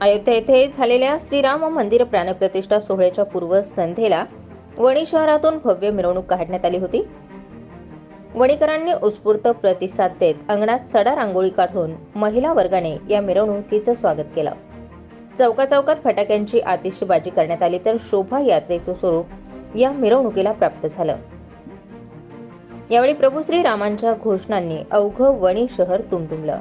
अयोध्या येथे झालेल्या श्रीराम मंदिर प्राणप्रतिष्ठा सोहळ्याच्या पूर्वसंध्येला वणी शहरातून भव्य मिरवणूक काढण्यात आली होती. वणीकरांनी उत्स्फूर्त प्रतिसाद देत अंगणात सडा रांगोळी काढून महिला वर्गाने या मिरवणुकीचं स्वागत केलं. चौकाचौकात फटाक्यांची आतिषबाजी करण्यात आली तर शोभा यात्रेचं स्वरूप या मिरवणुकीला प्राप्त झालं. यावेळी प्रभू श्री रामांच्या घोषणांनी अवघं वणी शहर तुमटुमलं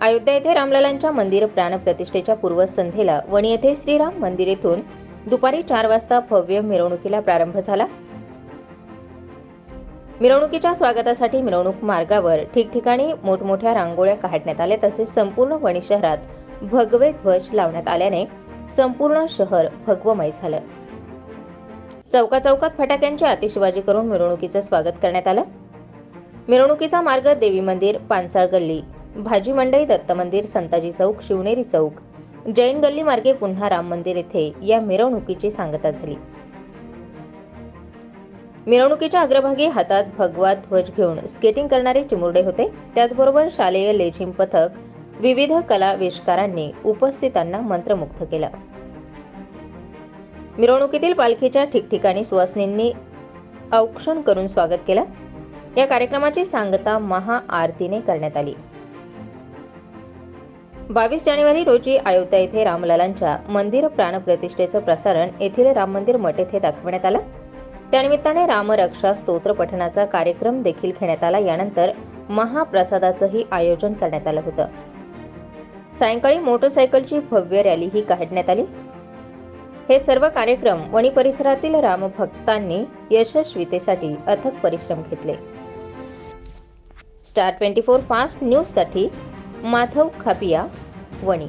अयोध्या येथे रामलालांच्या मंदिर प्राणप्रतिष्ठेच्या पूर्वसंध्येला वणी येथे श्रीराम मंदिर येथून दुपारी चार वाजता भव्य मिरवणुकीला प्रारंभ झाला. मिरवणुकीच्या स्वागतासाठी मिरवणूक मार्गावर ठिकठिकाणी मोठमोठ्या रांगोळ्या काढण्यात आल्या तसेच संपूर्ण वणी शहरात भगवे ध्वज लावण्यात आल्याने संपूर्ण शहर भगवमय झालं. चौकाचौकात फटाक्यांची आतिषबाजी करून मिरवणुकीचं स्वागत करण्यात आलं. मिरवणुकीचा मार्ग देवी मंदिर पांचाळ गल्ली भाजी मंडई दत्त मंदिर संताजी चौक शिवनेरी चौक. जैन गल्ली मार्गे पुन्हा राम मंदिर येथे या मिरवणुकीची सांगता झाली. मिरवणुकीच्या अग्रभागी हातात भगवा ध्वज घेऊन स्केटिंग करणारे चिमुरडे होते. त्याचबरोबर शालेय लेझिम पथक विविध कलाविष्कारांनी उपस्थितांना मंत्रमुग्ध केलं. मिरवणुकीतील पालखीच्या ठिकठिकाणी सुवासिनींनी औक्षण करून स्वागत केलं. या कार्यक्रमाची सांगता महाआरतीने करण्यात आली. बावीस जानेवारी रोजी अयोध्या येथे रामलालांच्या मंदिर प्राणप्रतिष्ठेचं प्रसारण येथील राम मंदिर मठ येथे दाखविण्यात आलं. त्यानिमित्ताने रामरक्षा स्तोत्र पठणाचा कार्यक्रम देखील घेण्यात आला. यानंतर महाप्रसादाचंही आयोजन करण्यात आलं होतं. सायंकाळी मोटरसायकलची भव्य रॅलीही काढण्यात आली. हे सर्व कार्यक्रम वणी परिसरातील रामभक्तांनी यशस्वीतेसाठी अथक परिश्रम घेतले. स्टार ट्वेंटी फोर फास्ट न्यूजसाठी माधव खापिया वणी.